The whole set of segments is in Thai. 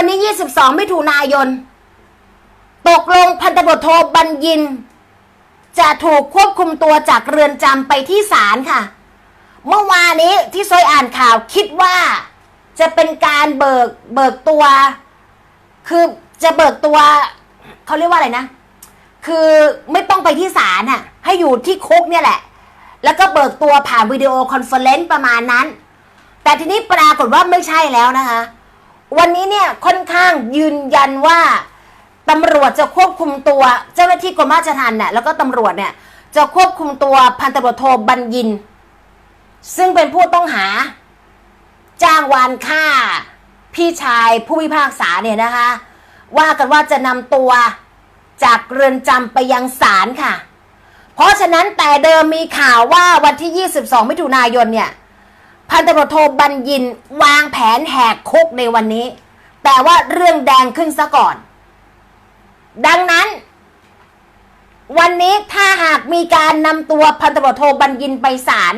วันนี้22 มิถุนายน ตกลงพันตำรวจโทบัญญิน จะถูกควบคุมตัวจากเรือนจำไปที่ศาลค่ะ เมื่อวานนี้ที่ซอยอ่านข่าวคิดว่าจะเป็นการเบิกเบิกตัว คือจะเบิกตัวเขาเรียกว่าอะไรนะ คือไม่ต้องไปที่ศาลน่ะ ให้อยู่ที่คุกเนี่ยแหละ แล้วก็เบิกตัวผ่านวิดีโอคอนเฟอเรนซ์ประมาณนั้น แต่ทีนี้ปรากฏว่าไม่ใช่แล้วนะคะ วันนี้เนี่ยค่อนข้างยืนยันว่าตำรวจจะควบคุมตัวเจ้าหน้าที่กรมราชทัณฑ์เนี่ยแล้วก็ตำรวจเนี่ยจะควบคุมตัวพันตำรวจโทบัญญิน ซึ่งเป็นผู้ต้องหา จ้างวานฆ่า พี่ชายผู้พิพากษาเนี่ยนะคะ ว่ากันว่าจะนำตัวจากเรือนจำไปยังศาลค่ะ เพราะฉะนั้นแต่เดิมมีข่าวว่าวันที่ 22 มิถุนายนเนี่ย พันตำรวจโทบัญญินวางแผนแหกคุกในวันนี้ แต่ว่าเรื่องแดงขึ้นซะก่อน ดังนั้น วันนี้ถ้าหากมีการนำตัวพันตำรวจโทบัญญินไปศาล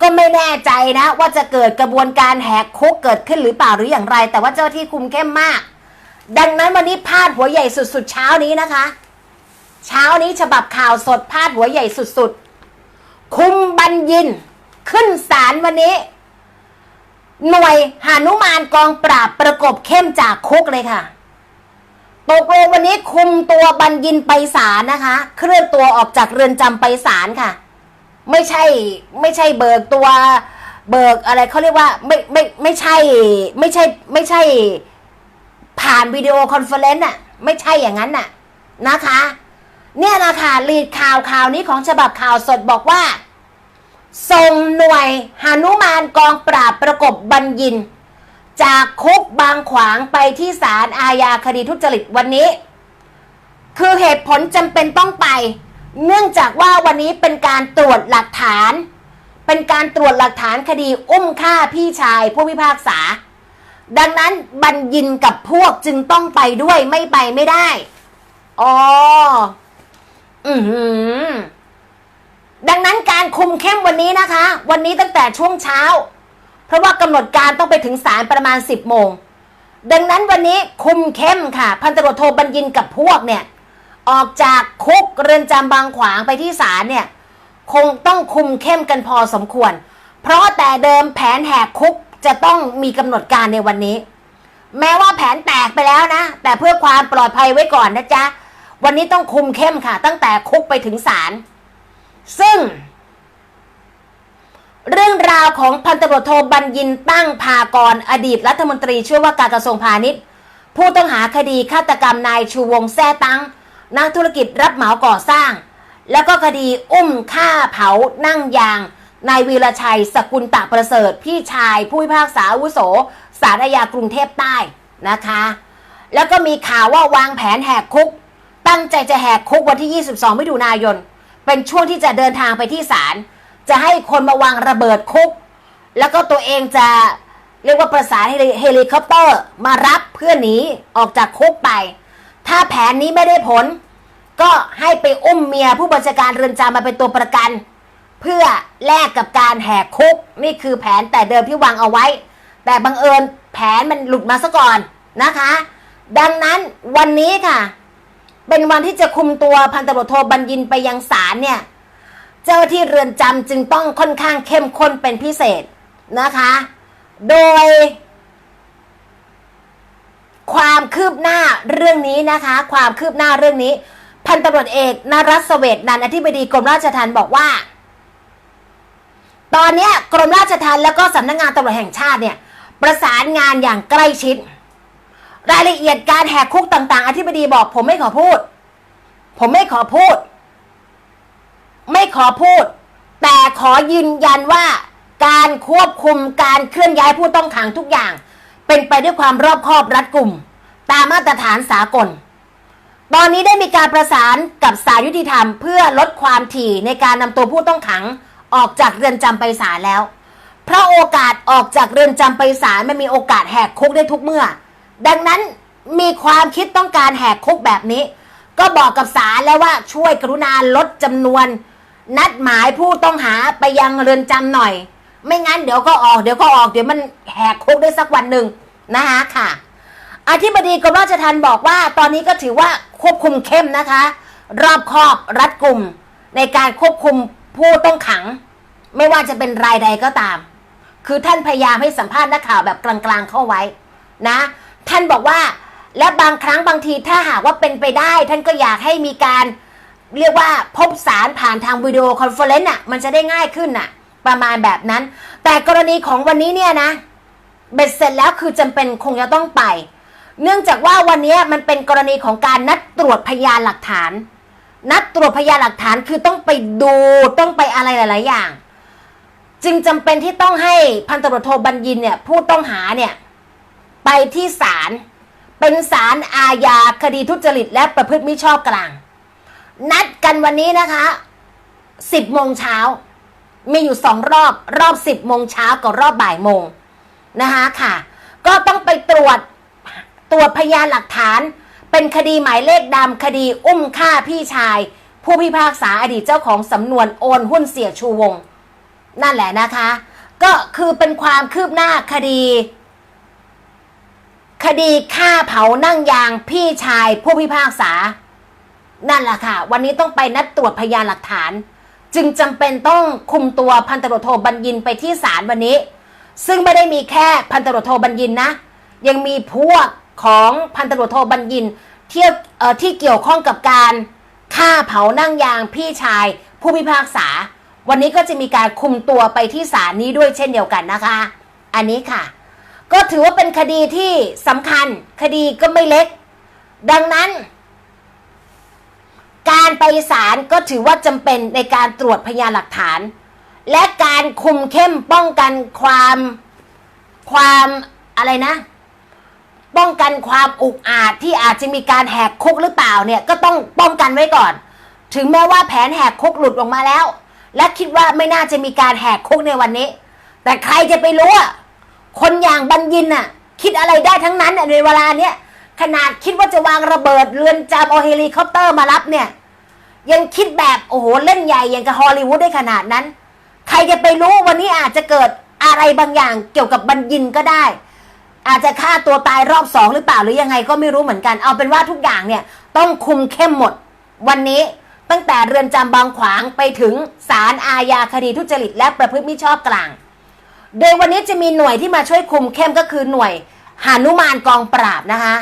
ก็ไม่แน่ใจนะ ว่าจะเกิดกระบวนการแหกคุกเกิดขึ้นหรือเปล่าหรืออย่างไร แต่ว่าเจ้าหน้าที่คุมเข้มมาก ดังนั้นวันนี้พาดหัวใหญ่สุดๆเช้านี้นะคะ เช้านี้ฉบับข่าวสดพาดหัวใหญ่สุดๆ คุมบัญญิน ขึ้นศาลวันนี้ หน่วยหานุมานกองปราบประกบเข้มจากคุกเลยค่ะตกลงวันนี้คุมตัวบัญญินไปศาลนะคะ เคลื่อนตัวออกจากเรือนจำไปศาลค่ะ ไม่ใช่ไม่ใช่เบิกตัวเบิกอะไรเขาเรียกว่าไม่ไม่ไม่ใช่ไม่ใช่ไม่ใช่ผ่านวิดีโอคอนเฟอเรนซ์น่ะไม่ใช่อย่างนั้นน่ะนะคะ เนี่ยนะคะลีดข่าวข่าวนี้ของฉบับข่าวสดบอกว่า ส่งหน่วยหานุมานกองปราบประกบบัญญิน จากคุกบางขวางไปที่ศาลอาญาคดีทุจริตวันนี้ คือเหตุผลจำเป็นต้องไป เนื่องจากว่าวันนี้เป็นการตรวจหลักฐาน เป็นการตรวจหลักฐานคดีอุ้มฆ่าพี่ชายผู้พิพากษา ดังนั้นบัญญินกับพวกจึงต้องไปด้วยไม่ไปไม่ได้อ๋ออือหือ ดังนั้นการคุมเข้มวันนี้นะคะ วันนี้ตั้งแต่ช่วงเช้า เพราะว่ากำหนดการต้องไปถึงศาลประมาณ 10โมง ดังนั้นวันนี้คุมเข้มค่ะ พันตำรวจโทบัญญินกับพวกเนี่ยออกจากคุกเรือนจำบางขวางไปที่ศาลเนี่ยคงต้องคุมเข้มกันพอสมควร เพราะแต่เดิมแผนแหกคุกจะต้องมีกำหนดการในวันนี้ แม้ว่าแผนแตกไปแล้วนะ แต่เพื่อความปลอดภัยไว้ก่อนนะจ๊ะ วันนี้ต้องคุมเข้มค่ะ ตั้งแต่คุกไปถึงศาล ซึ่ง เรื่องราวของพันตำรวจโทบัญญินตั้งพากรอดีตรัฐมนตรีช่วยว่าการกระทรวงพาณิชย์ ผู้ต้องหาคดีฆาตกรรมนายชูวงแซ่ตั้งนักธุรกิจรับเหมาก่อสร้าง แล้วก็คดีอุ้มฆ่าเผานั่งยางนายวีรชัย สกุลตะประเสริฐ พี่ชายผู้พิพากษาอาวุโสสารอาญากรุงเทพใต้นะคะ แล้วก็มีข่าวว่าวางแผนแหกคุก ตั้งใจจะแหกคุกวันที่ 22 มิถุนายน เป็นช่วงที่จะเดินทางไปที่ศาลจะให้คนมาวางระเบิดคุก แล้วก็ตัวเองจะเรียกว่าประสานเฮลิคอปเตอร์มารับเพื่อหนีออกจากคุกไป ถ้าแผนนี้ไม่ได้ผล ก็ให้ไปอุ้มเมียผู้บัญชาการเรือนจำมาเป็นตัวประกัน เพื่อแลกกับการแหกคุกนี่คือแผนแต่เดิมที่วางเอาไว้ แต่บังเอิญแผนมันหลุดมาซะก่อนนะคะ ดังนั้นวันนี้ค่ะ เป็นวันที่จะคุมตัวพันตำรวจโทบัญญินไปยังศาลเนี่ย เจ้าที่เรือนจำจึงต้องค่อนข้างเข้มข้นเป็นพิเศษนะคะ โดย ความคืบหน้าเรื่องนี้นะคะ ความคืบหน้าเรื่องนี้ พันตำรวจเอกนรัสเสวตนันท์อธิบดีกรมราชทัณฑ์บอกว่า ตอนนี้กรมราชทัณฑ์แล้วก็สำนักงานตำรวจแห่งชาติเนี่ย ประสานงานอย่างใกล้ชิด รายละเอียดการแหกคุกต่าง ๆ อธิบดีบอก ผมไม่ขอพูด ผมไม่ขอพูด ไม่ขอพูด แต่ขอยืนยันว่า การควบคุมการเคลื่อนย้ายผู้ต้องขังทุกอย่าง เป็นไปด้วยความรอบคอบรัดกุม ตามมาตรฐานสากล ตอนนี้ได้มีการประสานกับสารยุติธรรม เพื่อลดความถี่ในการนำตัวผู้ต้องขังออกจากเรือนจำไปศาลแล้ว เพราะโอกาสออกจากเรือนจำไปศาลมันมีโอกาสแหกคุกได้ทุกเมื่อ ดังนั้นมีความคิดต้องการแหกคุกแบบนี้ ก็บอกกับศาลแล้วว่าช่วยกรุณาลดจำนวน นัดหมายผู้ต้องหาไปยังเรือนจำหน่อย ไม่งั้นเดี๋ยวก็ออกเดี๋ยวก็ออกเดี๋ยวมันแหกคุกได้สักวันหนึ่งนะคะค่ะ อธิบดีกรมราชทัณฑ์บอกว่าตอนนี้ก็ถือว่าควบคุมเข้มนะคะ รอบคอบรัดกลุ่มในการควบคุมผู้ต้องขัง ไม่ว่าจะเป็นรายใดก็ตาม คือท่านพยายามให้สัมภาษณ์นักข่าวแบบกลางๆเข้าไว้นะ ท่านบอกว่า และบางครั้งบางทีถ้าหากว่าเป็นไปได้ ท่านก็อยากให้มีการเรียกว่าพบสารผ่านทางวิดีโอคอนเฟอเรนซ์อะมันจะได้ง่ายขึ้นน่ะ ประมาณแบบนั้น แต่กรณีของวันนี้เนี่ยนะเบ็ดเสร็จแล้วคือจำเป็นคงจะต้องไป เนื่องจากว่าวันนี้มันเป็นกรณีของการนัดตรวจพยานหลักฐาน นัดตรวจพยานหลักฐานคือต้องไปดูต้องไปอะไรหลาย ๆ อย่าง จึงจำเป็นที่ต้องให้พันตำรวจโทบัญญินเนี่ยผู้ต้องหาเนี่ย ไปที่ศาลเป็นศาลอาญาคดีทุจริตและประพฤติมิชอบกลาง นัดกันวันนี้นะคะสิบโมงเช้ามีอยู่สองรอบรอบสิบโมงเช้ากับรอบบ่ายโมงนะคะค่ะ ก็ต้องไปตรวจตรวจพยานหลักฐาน เป็นคดีหมายเลขดำคดีอุ้มฆ่าพี่ชาย ผู้พิพากษาอดีตเจ้าของสำนวนโอนหุ้นเสียชูวง นั่นแหละนะคะ ก็คือเป็นความคืบหน้าคดี คดีฆ่าเผานั่งยางพี่ชายผู้พิพากษา นั่นแหละค่ะ วันนี้ต้องไปนัดตรวจพยานหลักฐาน จึงจำเป็นต้องคุมตัวพันตำรวจโทบัญญินไปที่ศาลวันนี้ ซึ่งไม่ได้มีแค่พันตำรวจโทบัญญินนะ ยังมีพวกของพันตำรวจโทบัญญินที่เอ่อที่เกี่ยวข้องกับการฆ่าเผานั่งยางพี่ชายผู้พิพากษา วันนี้ก็จะมีการคุมตัวไปที่ศาลนี้ด้วยเช่นเดียวกันนะคะ อันนี้ค่ะ ก็ถือว่าเป็นคดีที่สำคัญ คดีก็ไม่เล็ก ดังนั้น การไปศาลก็ถือว่าจำเป็นในการตรวจพยานหลักฐาน และการคุมเข้มป้องกันความความอะไรนะ ป้องกันความอุกอาจที่อาจจะมีการแหกคุกหรือเปล่าเนี่ยก็ต้องป้องกันไว้ก่อน ถึงแม้ว่าแผนแหกคุกหลุดออกมาแล้ว และคิดว่าไม่น่าจะมีการแหกคุกในวันนี้ แต่ใครจะไปรู้อะ คนอย่างบัญญินน่ะ คิดอะไรได้ทั้งนั้นในเวลาเนี้ยขนาดคิดว่าจะวางระเบิดเรือนจำเอาเฮลิคอปเตอร์มารับเนี่ย ยังคิดแบบโอ้โหเล่นใหญ่อย่างกับฮอลลีวูดได้ขนาดนั้น ใครจะไปรู้วันนี้อาจจะเกิดอะไรบางอย่างเกี่ยวกับบัญญินก็ได้ อาจจะฆ่าตัวตายรอบสองหรือเปล่าหรือยังไงก็ไม่รู้เหมือนกันเอาเป็นว่าทุกอย่างเนี่ย ต้องคุมเข้มหมด วันนี้ตั้งแต่เรือนจำบางขวางไปถึงศาลอาญาคดีทุจริตและประพฤติมิชอบกลาง โดยวันนี้จะมีหน่วยที่มาช่วยคุมเข้มก็คือหน่วยหานุมานกองปราบนะคะ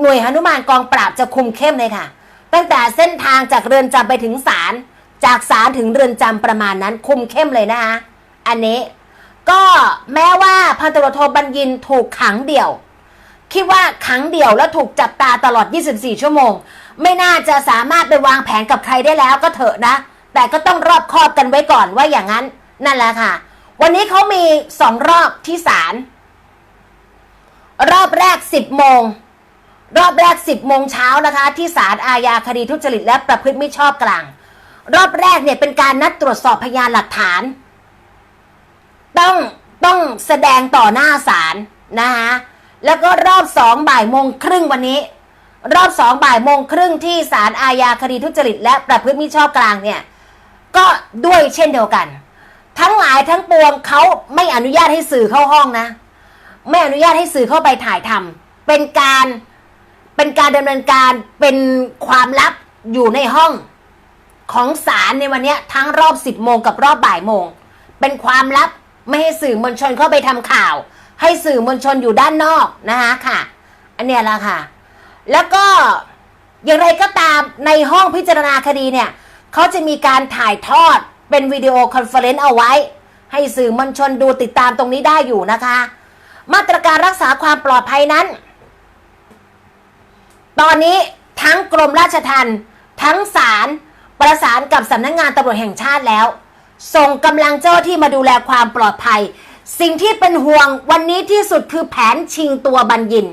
หน่วยหานุมานกองปราบจะคุมเข้มเลยค่ะ ตั้งแต่เส้นทางจากเรือนจำไปถึงศาลจากศาลถึงเรือนจำประมาณนั้นคุมเข้มเลยนะคะอันนี้ก็แม้ว่าพันตำรวจโทบัญญินถูกขังเดี่ยว คิดว่าขังเดี่ยวแล้วถูกจับตาตลอด 24 ชั่วโมง ไม่น่าจะสามารถไปวางแผนกับใครได้แล้วก็เถอะนะ แต่ก็ต้องรอบคอบกันไว้ก่อนว่าอย่างนั้นนั่นแหละค่ะ วันนี้เขามีสองรอบที่ศาลรอบแรก10โมง รอบแรก10โมงเช้านะคะ ที่ศาลอาญาคดีทุจริตและประพฤติมิชอบกลาง รอบแรกเนี่ยเป็นการนัดตรวจสอบพยานหลักฐาน ต้องต้องแสดงต่อหน้าศาลนะคะแล้วก็รอบสองบ่ายโมงครึ่งวันนี้ รอบสองบ่ายโมงครึ่งที่ศาลอาญาคดีทุจริตและประพฤติมิชอบกลางเนี่ยก็ด้วยเช่นเดียวกัน ทั้งหลายทั้งปวงเขาไม่อนุญาตให้สื่อเข้าห้องนะ ไม่อนุญาตให้สื่อเข้าไปถ่ายทำเป็นการเป็นการดำเนินการเป็นความลับอยู่ในห้องของศาลในวันนี้ทั้งรอบ10โมงกับรอบบ่ายโมง เป็นความลับไม่ให้สื่อมวลชนเข้าไปทำข่าว ให้สื่อมวลชนอยู่ด้านนอกนะคะค่ะ อันเนี้ยละค่ะ แล้วก็อย่างไรก็ตามในห้องพิจารณาคดีเนี่ยเขาจะมีการถ่ายทอด เป็นวิดีโอคอนเฟอเรนซ์เอาไว้ ให้สื่อมวลชนดูติดตามตรงนี้ได้อยู่นะคะ มาตรการรักษาความปลอดภัยนั้น ตอนนี้ทั้งกรมราชทัณฑ์ทั้งศาลประสานกับสำนักงงานตำรวจแห่งชาติแล้ว ส่งกำลังเจ้าที่มาดูแลความปลอดภัย สิ่งที่เป็นห่วงวันนี้ที่สุดคือแผนชิงตัวบัญญิน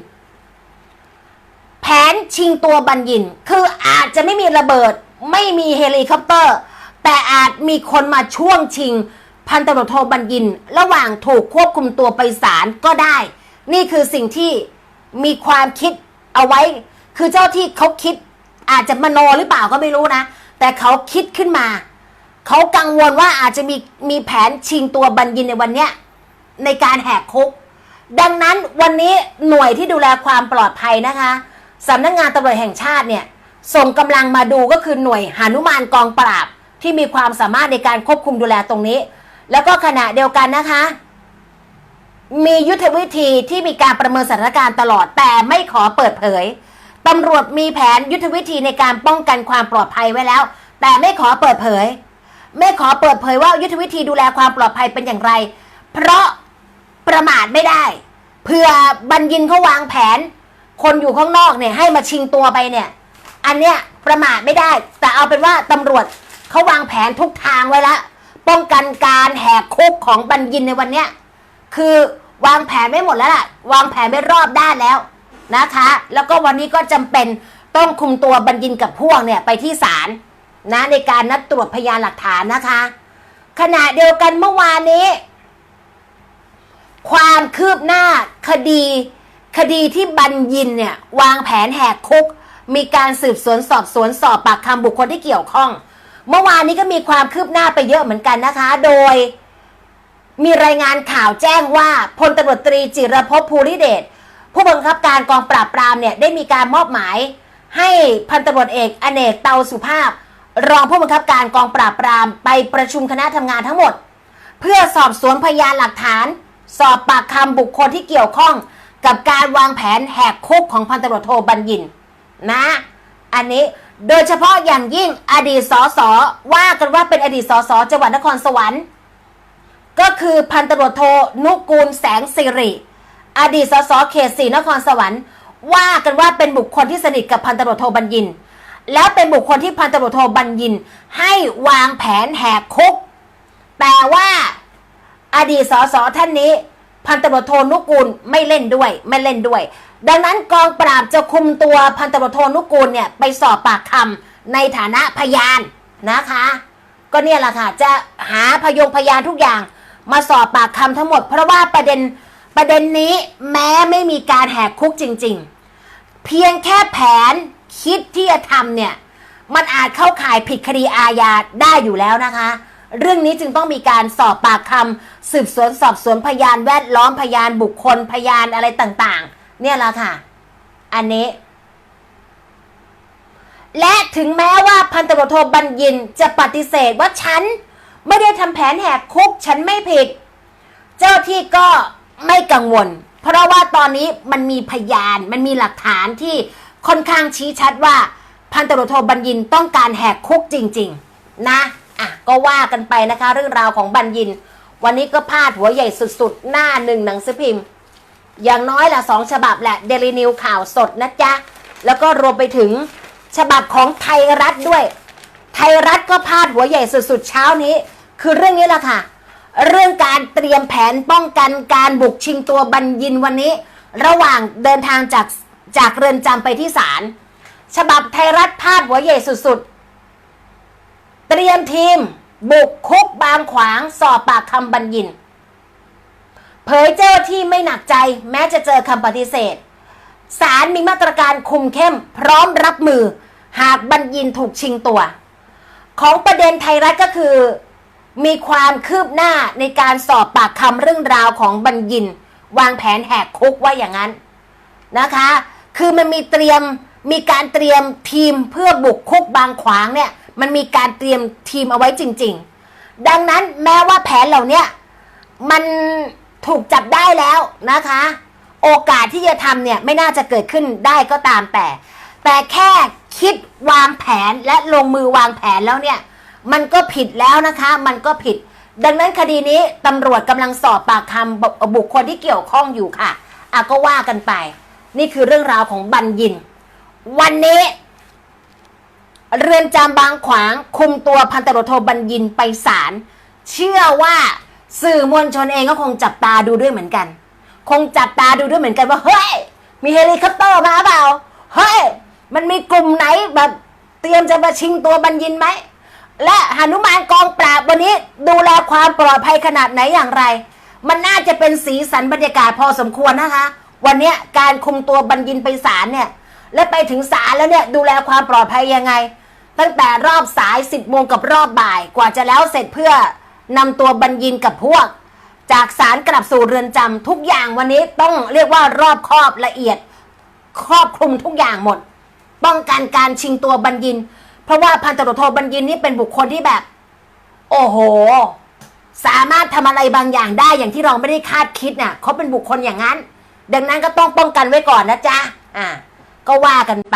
แผนชิงตัวบัญญิน คืออาจจะไม่มีระเบิด ไม่มีเฮลิคอปเตอร์ แต่อาจมีคนมาช่วงชิง พันตำรวจโทบัญญิน ระหว่างถูกควบคุมตัวไปศาลก็ได้ นี่คือสิ่งที่มีความคิดเอาไว้ คือเจ้าที่เขาคิดอาจจะมโนหรือเปล่าก็ไม่รู้นะ แต่เขาคิดขึ้นมา เขากังวลว่าอาจจะมีมีแผนชิงตัวบัญญินในวันเนี้ยในการแหกคุก ดังนั้นวันนี้หน่วยที่ดูแลความปลอดภัยนะคะสำนักงงานตำรวจแห่งชาติเนี่ยส่งกำลังมาดูก็คือหน่วยหานุมานกองปราบ ที่มีความสามารถในการควบคุมดูแลตรงนี้ แล้วก็ขณะเดียวกันนะคะ มียุทธวิธีที่มีการประเมินสถานการณ์ตลอด แต่ไม่ขอเปิดเผยตำรวจมีแผนยุทธวิธีในการป้องกันความปลอดภัยไว้แล้ว แต่ไม่ขอเปิดเผย ไม่ขอเปิดเผยว่ายุทธวิธีดูแลความปลอดภัยเป็นอย่างไร เพราะประมาทไม่ได้เผื่อบัญญินเขาวางแผน คนอยู่ข้างนอกเนี่ยให้มาชิงตัวไปเนี่ย อันเนี้ยประมาทไม่ได้ แต่เอาเป็นว่าตำรวจ เขาวางแผนทุกทางไว้แล้วป้องกันการแหกคุกของบัญญินในวันเนี้ยคือวางแผนไม่หมดแล้วล่ะ วางแผนไม่รอบด้านแล้วนะคะ แล้วก็วันนี้ก็จำเป็นต้องคุมตัวบัญญินกับพวกเนี่ยไปที่ศาลนะในการนัดตรวจพยานหลักฐานนะคะ ขณะเดียวกันเมื่อวานนี้ ความคืบหน้าคดี คดีที่บัญญินเนี่ยวางแผนแหกคุก มีการสืบสวนสอบสวนสอบปากคำบุคคลที่เกี่ยวข้อง เมื่อวานนี้ก็มีความคืบหน้าไปเยอะเหมือนกันนะคะ โดย มีรายงานข่าวแจ้งว่าพลตำรวจตรีจิรภพภูริเดชผู้บังคับการกองปราบปรามเนี่ยได้มีการมอบหมาย ให้พันตำรวจเอกอเนกเตาสุภาพ รองผู้บังคับการกองปราบปรามไปประชุมคณะทำงานทั้งหมด เพื่อสอบสวนพยานหลักฐาน สอบปากคำบุคคลที่เกี่ยวข้องกับการวางแผนแหกคุกของพันตำรวจโทบัญญินนะ อันนี้ โดยเฉพาะอย่างยิ่งอดีตสสว่ากันว่าเป็นอดีตสสจังหวัดนครสวรรค์ก็คือพันตำรวจโทนุกูลแสงสิริอดีตสสเขตสีนครสวรรค์ ว่ากันว่าเป็นบุคคลที่สนิทกับพันตำรวจโทบัญญิน แล้วเป็นบุคคลที่พันตำรวจโทบัญญิน ให้วางแผนแหกคุก แต่ว่าอดีตสสท่านนี้ พันตำรวจโทนุกูลไม่เล่นด้วยไม่เล่นด้วย ดังนั้นกองปราบจะคุมตัวพันตำรวจโทนุกูลเนี่ยไปสอบปากคำในฐานะพยานนะคะ ก็เนี่ยแหละค่ะจะหาพยงพยานทุกอย่างมาสอบปากคำทั้งหมด เพราะว่าประเด็นประเด็นนี้แม้ไม่มีการแหกคุกจริง ๆ เพียงแค่แผนคิดที่จะทำเนี่ยมันอาจเข้าข่ายผิดคดีอาญาได้อยู่แล้วนะคะ เรื่องนี้จึงต้องมีการสอบปากคำสืบสวนสอบสวนพยานแวดล้อมพยานบุคคลพยานอะไรต่างๆ เนี่ยแหละค่ะ อันนี้ และถึงแม้ว่าพันตำรวจโทบัญญินจะปฏิเสธว่าฉัน ไม่ได้ทำแผนแหกคุกฉันไม่ผิด เจ้าที่ก็ไม่กังวล เพราะว่าตอนนี้มันมีพยานมันมีหลักฐานที่ค่อนข้างชี้ชัดว่า พันตำรวจโทบัญญินต้องการแหกคุกจริง ๆ นะ อะก็ว่ากันไปนะคะ เรื่องราวของบัญญิน วันนี้ก็พาดหัวใหญ่สุดๆ หน้าหนึ่งหนังสือพิมพ์ อย่างน้อยละสองฉบับแหละเดลินิวข่าวสดนะจ๊ะ แล้วก็รวมไปถึงฉบับของไทยรัฐด้วย ไทยรัฐก็พาดหัวใหญ่สุดๆ เช้านี้ คือเรื่องนี้แหละค่ะ เรื่องการเตรียมแผนป้องกันการบุกชิงตัวบัญญินวันนี้ ระหว่างเดินทางจากจากเรือนจำไปที่ศาลฉบับไทยรัฐพาดหัวใหญ่สุดๆ เตรียมทีม บุกคุกบางขวางสอบปากคำบัญญิน เผยเจ้าที่ไม่หนักใจแม้จะเจอคำปฏิเสธศาลมีมาตรการคุมเข้ม พร้อมรับมือ หากบัญญินถูกชิงตัว ของประเด็นไทยรัฐก็คือ มีความคืบหน้าในการสอบปากคำเรื่องราวของบัญญิน วางแผนแหกคุกว่าอย่างนั้นนะคะ คือมันมีเตรียมมีการเตรียมทีมเพื่อบุกคุกบางขวางเนี่ย มันมีการเตรียมทีมเอาไว้จริง ๆ ดังนั้นแม้ว่าแผนเหล่าเนี้ยมันถูกจับได้แล้วนะคะ โอกาสที่จะทำเนี่ยไม่น่าจะเกิดขึ้นได้ก็ตามแต่ แต่แค่คิดวางแผนและลงมือวางแผนแล้วเนี่ยมันก็ผิดแล้วนะคะ มันก็ผิด ดังนั้นคดีนี้ตำรวจกำลังสอบปากคำบุบุคคลที่เกี่ยวข้องอยู่ค่ะอะก็ว่ากันไป นี่คือเรื่องราวของบัญญิน วันนี้ เรือนจำบางขวางคุมตัวพันตำรวจโทบัญญินไปศาลเชื่อว่าสื่อมวลชนเองก็คงจับตาดูด้วยเหมือนกัน คงจับตาดูด้วยเหมือนกันว่าเฮ้ยมีเฮลิคอปเตอร์มาเปล่าเฮ้ยมันมีกลุ่มไหนแบบเตรียมจะมาชิงตัวบัญญินไหมและหนุมานกองปราบวันนี้ดูแลความปลอดภัยขนาดไหนอย่างไร มันน่าจะเป็นสีสันบรรยากาศพอสมควรนะคะ วันนี้การคุมตัวบัญญินไปศาลเนี่ยและไปถึงศาลแล้วเนี่ยดูแลความปลอดภัยยังไง ตั้งแต่รอบสาย 10โมงกับรอบบ่าย กว่าจะแล้วเสร็จเพื่อนำตัวบัญญินกับพวก จากศาลกลับสู่เรือนจำทุกอย่างวันนี้ต้องเรียกว่ารอบคอบละเอียด ครอบคลุมทุกอย่างหมด ป้องกันการชิงตัวบัญญิน เพราะว่าพันตำรวจโทบัญญินนี่เป็นบุคคลที่แบบ โอ้โห สามารถทำอะไรบางอย่างได้อย่างที่เราไม่ได้คาดคิดน่ะเขาเป็นบุคคลอย่างนั้น ดังนั้นก็ต้องป้องกันไว้ก่อนนะจ๊ะอ่าก็ว่ากันไป